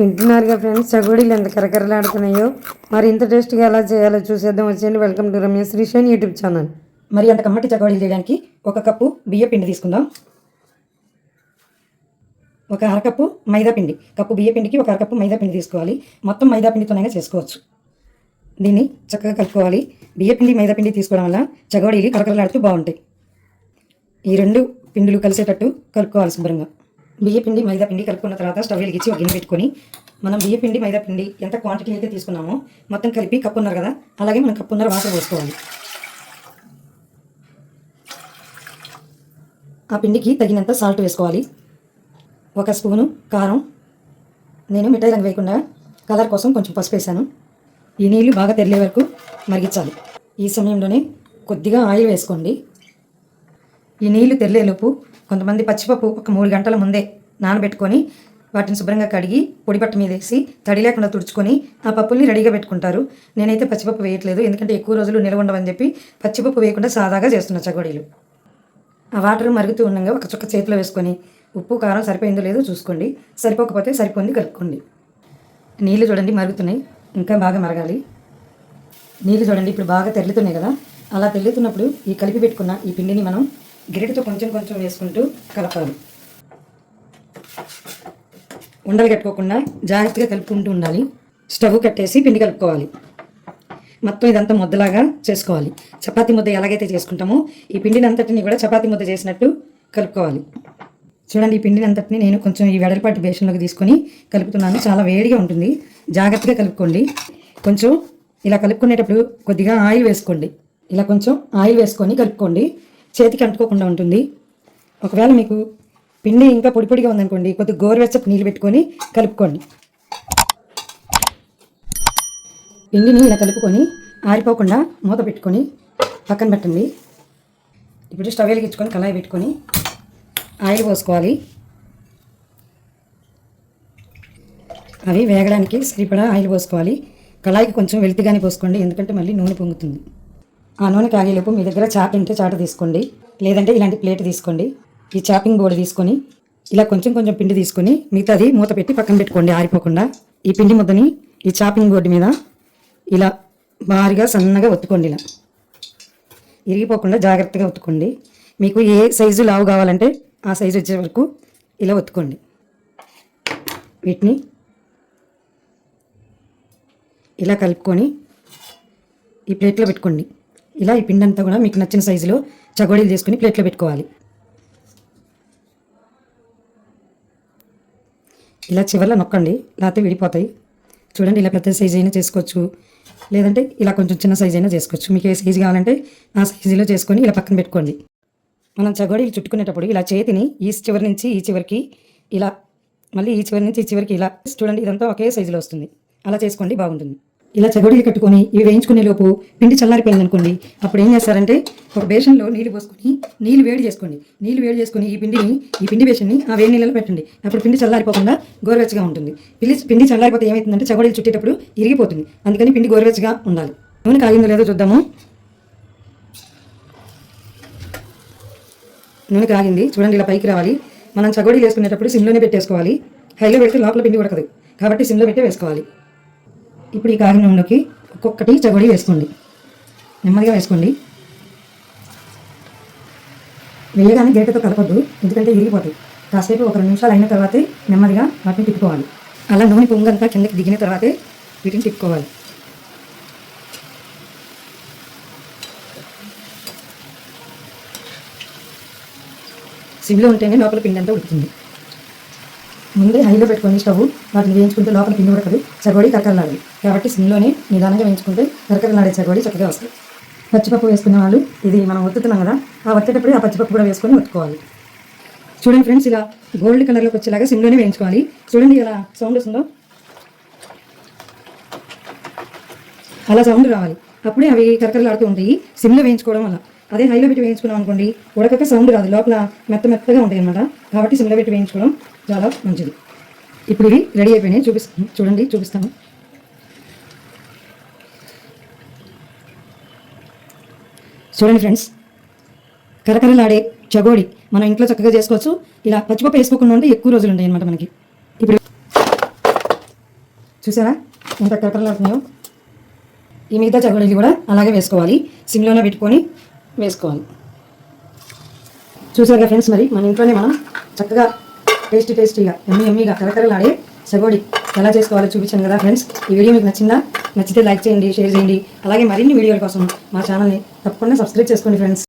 వింటున్నారుగా friends? చగోడీలు ఎంత కరకరలాడుతున్నాయో. మరి ఇంత టేస్ట్గా ఎలా చేయాలో చూసేద్దాం. వచ్చేయండి. Welcome to Ramya Srishine YouTube channel. మరి అంత కమ్మటి చగోడీలు చేయడానికి ఒక కప్పు బియ్య పిండి తీసుకుందాం. ఒక అరకప్పు మైదా పిండి. కప్పు బియ్య పిండికి ఒక అరకప్పు మైదా పిండి తీసుకోవాలి. మొత్తం మైదా పిండితోనైనా చేసుకోవచ్చు. దీన్ని చక్కగా కలుపుకోవాలి. బియ్య పిండి మైదా పిండి తీసుకోవడం వల్ల చగోడీలు కరకరలాడుతూ బాగుంటాయి. ఈ రెండు పిండిలు కలిసేటట్టు కలుపుకోవాలి శుభ్రంగా. బియ్యపిండి మైదా పిండి కలుపుకున్న తర్వాత స్టవ్ వెలిగించి ఒక గిన్నె పెట్టుకొని మనం బియ్యపిండి మైదా పిండి ఎంత క్వాంటిటీ అయితే తీసుకున్నామో మొత్తం కలిపి కప్పున్నారు కదా అలాగే మనం కప్పున్నర వాటర్ పోసుకోవాలి. ఆ పిండికి తగినంత సాల్ట్ వేసుకోవాలి. ఒక స్పూను కారం. నేను మిఠాయి రంగు వేయకుండా కలర్ కోసం కొంచెం పసుపు వేసాను. ఈ నీళ్ళు బాగా తెరిలే వరకు మరిగించాలి. ఈ సమయంలోనే కొద్దిగా ఆయిల్ వేసుకోండి. ఈ నీళ్ళు తెరిలేలోపు కొంతమంది పచ్చిపప్పు ఒక మూడు గంటల ముందే నానబెట్టుకొని వాటిని శుభ్రంగా కడిగి పొడిపట్ట మీద వేసి తడి లేకుండా తుడుచుకొని ఆ పప్పుల్ని రెడీగా పెట్టుకుంటారు. నేనైతే పచ్చిపప్పు వేయట్లేదు. ఎందుకంటే ఎక్కువ రోజులు నిల్వ ఉండవని చెప్పి పచ్చిపప్పు వేయకుండా సాదాగా చేస్తున్నా చగోడీలు ఆ వాటర్ మరుగుతూ ఉండగా ఒక చుక్క చేతిలో వేసుకొని ఉప్పు కారం సరిపోయిందో లేదో చూసుకోండి. సరిపోకపోతే సరిపోయింది కలుపుకోండి. నీళ్ళు చూడండి మరుగుతున్నాయి. ఇంకా బాగా మరగాలి. నీళ్ళు చూడండి ఇప్పుడు బాగా తెల్లుతున్నాయి కదా. అలా తెల్లుతున్నప్పుడు ఈ కలిపి పెట్టుకున్న ఈ పిండిని మనం గిరిటితో కొంచెం కొంచెం వేసుకుంటూ కలపాలి. ఉండలు కట్టుకోకుండా జాగ్రత్తగా కలుపుకుంటూ ఉండాలి. స్టవ్ కట్టేసి పిండి కలుపుకోవాలి. మొత్తం ఇదంతా ముద్దలాగా చేసుకోవాలి. చపాతీ ముద్ద ఎలాగైతే చేసుకుంటామో ఈ పిండిని అంతటిని కూడా చపాతి ముద్ద చేసినట్టు కలుపుకోవాలి. చూడండి ఈ పిండిని అంతటిని నేను కొంచెం ఈ వెడల్పాటి బేషన్లోకి తీసుకొని కలుపుతున్నాను. చాలా వేడిగా ఉంటుంది. జాగ్రత్తగా కలుపుకోండి. కొంచెం ఇలా కలుపుకునేటప్పుడు కొద్దిగా ఆయిల్ వేసుకోండి. ఇలా కొంచెం ఆయిల్ వేసుకొని కలుపుకోండి. చేతికి అంటుకోకుండా ఉంటుంది. ఒకవేళ మీకు పిండి ఇంకా పొడి పొడిగా ఉందనుకోండి కొద్దిగా గోరువెచ్చపు నీళ్ళు పెట్టుకొని కలుపుకోండి. పిండిని ఇలా కలుపుకొని ఆరిపోకుండా మూత పెట్టుకొని పక్కన పెట్టండి. ఇప్పుడు స్టవ్ వెలిగించుకొని కళాయి పెట్టుకొని ఆయిల్ పోసుకోవాలి. అవి వేగడానికి సరిపడా ఆయిల్ పోసుకోవాలి. కళాయికి కొంచెం వెలితిగానే పోసుకోండి ఎందుకంటే మళ్ళీ నూనె పొంగుతుంది. ఆ నూనె కాగేలోపు మీ దగ్గర చాప ఉంటే చాట తీసుకోండి. లేదంటే ఇలాంటి ప్లేట్ తీసుకోండి. ఈ చాపింగ్ బోర్డు తీసుకొని ఇలా కొంచెం కొంచెం పిండి తీసుకొని మిగతాది మూత పెట్టి పక్కన పెట్టుకోండి ఆరిపోకుండా. ఈ పిండి ముద్దని ఈ చాపింగ్ బోర్డు మీద ఇలా భారీగా సన్నగా ఒత్తుకోండి ఇలా. ఇరిగిపోకుండా జాగ్రత్తగా ఒత్తుకోండి. మీకు ఏ సైజు లావు కావాలంటే ఆ సైజు వచ్చే వరకు ఇలా ఒత్తుకోండి. వీటిని ఇలా కలుపుకొని ఈ ప్లేట్లో పెట్టుకోండి. ఇలా ఈ పిండి అంతా కూడా మీకు నచ్చిన సైజులో చగోడీలు తీసుకుని ప్లేట్లో పెట్టుకోవాలి. ఇలా చివర్లో నొక్కండి లేకపోతే విడిపోతాయి. చూడండి ఇలా పెద్ద సైజ్ అయినా చేసుకోవచ్చు. లేదంటే ఇలా కొంచెం చిన్న సైజ్ అయినా చేసుకోవచ్చు. మీకు ఏ సైజు కావాలంటే ఆ సైజులో చేసుకొని ఇలా పక్కన పెట్టుకోండి. మనం చగోడీలు చుట్టుకునేటప్పుడు ఇలా చేతిని ఈ చివరి నుంచి ఈ చివరికి ఇలా మళ్ళీ ఈ చివరి నుంచి ఈ చివరికి ఇలా చూడండి ఇదంతా ఒకే సైజులో వస్తుంది. అలా చేసుకోండి బాగుంటుంది. ఇలా చగోడీలు కట్టుకొని ఇవి వేయించుకునే లోపు పిండి చల్లారిపోయింది అనుకోండి అప్పుడు ఏం చేస్తారంటే ఒక బేషన్లో నీళ్ళు పోసుకొని నీళ్ళు వేడి చేసుకోండి. నీళ్ళు వేడి చేసుకొని ఈ పిండిని ఈ పిండి బేషన్ని ఆ వేడి నీళ్ళలో పెట్టండి. అప్పుడు పిండి చల్లారిపోకుండా గోరువెచ్చగా ఉంటుంది. పిండి పిండి చల్లారిపోతే ఏమవుతుందంటే చగోడీలు చుట్టేటప్పుడు ఇరిగిపోతుంది. అందుకని పిండి గోరువెచ్చగా ఉండాలి. నూనె కాగిందో లేదో చూద్దాము. నూనె కాగింది. చూడండి ఇలా పైకి రావాలి. మనం చగోడీలు వేసుకునేటప్పుడు సిమ్లోనే పెట్టేసుకోవాలి. హైలో పెడితే లోపల పిండి ఉడకదు. కాబట్టి సిమ్లో పెట్టే వేసుకోవాలి. ఇప్పుడు ఈ కాగిన నూనెలోకి ఒక్కొక్కటి చగోడీ వేసుకోండి. నెమ్మదిగా వేసుకోండి. వేయగానే గరిటెతో కలపద్దు ఎందుకంటే ఇరిగిపోతాయి కాసేపు ఒక రెండు నిమిషాలు అయిన తర్వాతే నెమ్మదిగా వాటిని తిప్పుకోవాలి. అలా నూనె పొంగంతా కిందకి దిగిన తర్వాతే వీటిని తిప్పుకోవాలి. సిమ్లో ఉంటేనే లోపల పిండి అంతా ఉడుకుతుంది. ముందే హైలో పెట్టుకొని స్టవ్ వాటిని వేయించుకుంటే లోపల పిండి ఉడకదు చగోడి కరకరలాడదు. కాబట్టి సిమ్లోనే నిదానంగా వేయించుకుంటే కరకరలాడే చగోడి చక్కగా వస్తుంది. పచ్చిపప్పు వేసుకునే వాళ్ళు ఇది మనం ఒత్తుతున్నాం కదా ఆ ఒత్తేటప్పుడు ఆ పచ్చిపప్పు కూడా వేసుకొని ఒత్తుకోవాలి. చూడండి ఫ్రెండ్స్ ఇలా గోల్డ్ కలర్లోకి వచ్చేలాగా సిమ్లోనే వేయించుకోవాలి. చూడండి ఇలా సౌండ్ వస్తుందో. అలా సౌండ్ రావాలి. అప్పుడే అవి కరకరలాడుతూ ఉంటాయి సిమ్లో వేయించుకోవడం వల్ల. అదే హైలో పెట్టి వేయించుకున్నాం అనుకోండి ఉడకక సౌండ్ రాదు లోపల మెత్త మెత్తగా ఉంటాయి అనమాట కాబట్టి సిమ్లో పెట్టి వేయించుకోవడం చాలా మంచిది ఇప్పుడు ఇవి రెడీ అయిపోయినాయి. చూపిస్తాను. చూడండి చూపిస్తాను. చూడండి ఫ్రెండ్స్. కరకరలాడే చగోడి మనం ఇంట్లో చక్కగా చేసుకోవచ్చు. ఇలా పచ్చిపప్పు వేసుకోకుండా ఉంటే ఎక్కువ రోజులు ఉంటాయి అనమాట మనకి. ఇప్పుడు చూసారా? ఎంత కరకరలాడుతున్నాయో. ఈ మిగతా చగోడీలు కూడా అలాగే వేసుకోవాలి. సిమ్లోనే పెట్టుకొని వేసుకోవాలి. చూసారుగా ఫ్రెండ్స్ మరి? మన ఇంట్లోనే మనం చక్కగా టేస్టీ టేస్టీగా ఎమ్మి ఎమ్మిగా కరకరలాడే సగోడి ఎలా చేసుకోవాలో చూపించాను కదా ఫ్రెండ్స్. ఈ వీడియో మీకు నచ్చిందా? నచ్చితే లైక్ చేయండి షేర్ చేయండి. అలాగే మరిన్ని వీడియోల కోసం మా ఛానల్ని తప్పకుండా సబ్స్క్రైబ్ చేసుకోండి ఫ్రెండ్స్.